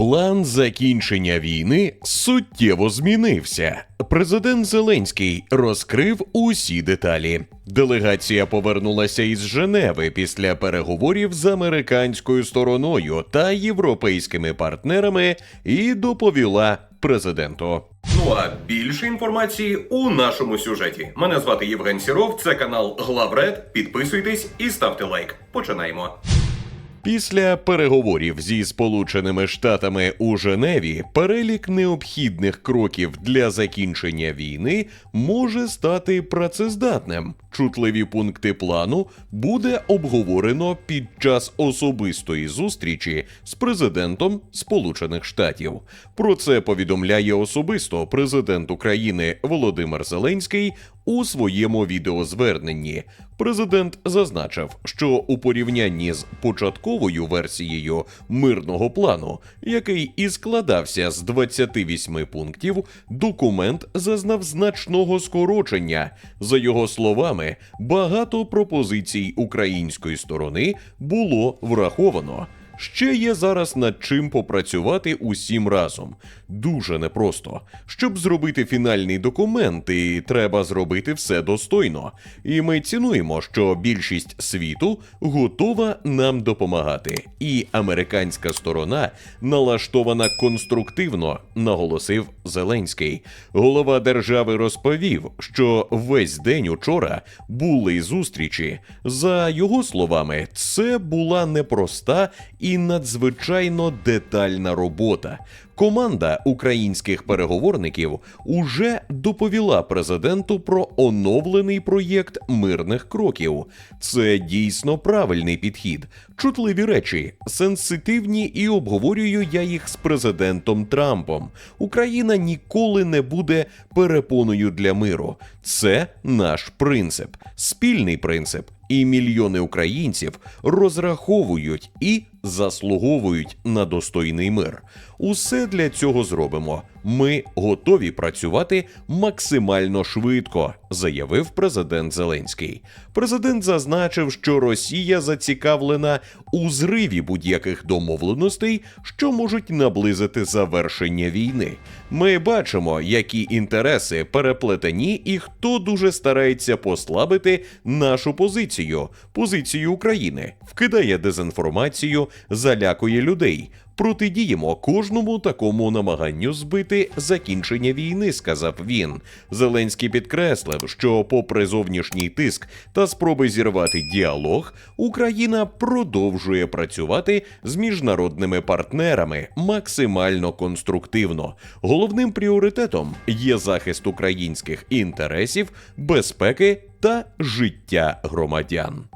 План закінчення війни суттєво змінився. Президент Зеленський розкрив усі деталі. Делегація повернулася із Женеви після переговорів з американською стороною та європейськими партнерами і доповіла президенту. Ну а більше інформації у нашому сюжеті. Мене звати Євген Сіров. Це канал Главред. Підписуйтесь і ставте лайк. Починаємо. Після переговорів зі Сполученими Штатами у Женеві перелік необхідних кроків для закінчення війни може стати працездатним. Чутливі пункти плану буде обговорено під час особистої зустрічі з президентом Сполучених Штатів. Про це повідомляє особисто президент України Володимир Зеленський у своєму відеозверненні. Президент зазначив, що у порівнянні з початковою версією мирного плану, який і складався з 28 пунктів, документ зазнав значного скорочення. За його словами, багато пропозицій української сторони було враховано. Ще є зараз над чим попрацювати усім разом. Дуже непросто. Щоб зробити фінальний документ, і треба зробити все достойно. І ми цінуємо, що більшість світу готова нам допомагати. І американська сторона налаштована конструктивно, наголосив Зеленський. Голова держави розповів, що весь день учора були зустрічі. За його словами, це була непроста і надзвичайно детальна робота. Команда українських переговорників уже доповіла президенту про оновлений проєкт мирних кроків. Це дійсно правильний підхід. Чутливі речі, сенситивні, і обговорюю я їх з президентом Трампом. Україна ніколи не буде перепоною для миру. Це наш принцип, спільний принцип. І мільйони українців розраховують і заслуговують на достойний мир. Усе для цього зробимо. Ми готові працювати максимально швидко, заявив президент Зеленський. Президент зазначив, що Росія зацікавлена у зриві будь-яких домовленостей, що можуть наблизити завершення війни. Ми бачимо, які інтереси переплетені, і хто дуже старається послабити нашу позицію, позицію України, вкидає дезінформацію, залякує людей. Протидіємо кожному такому намаганню збити закінчення війни, сказав він. Зеленський підкреслив, що, попри зовнішній тиск та спроби зірвати діалог, Україна продовжує працювати з міжнародними партнерами максимально конструктивно. Головним пріоритетом є захист українських інтересів, безпеки та життя громадян.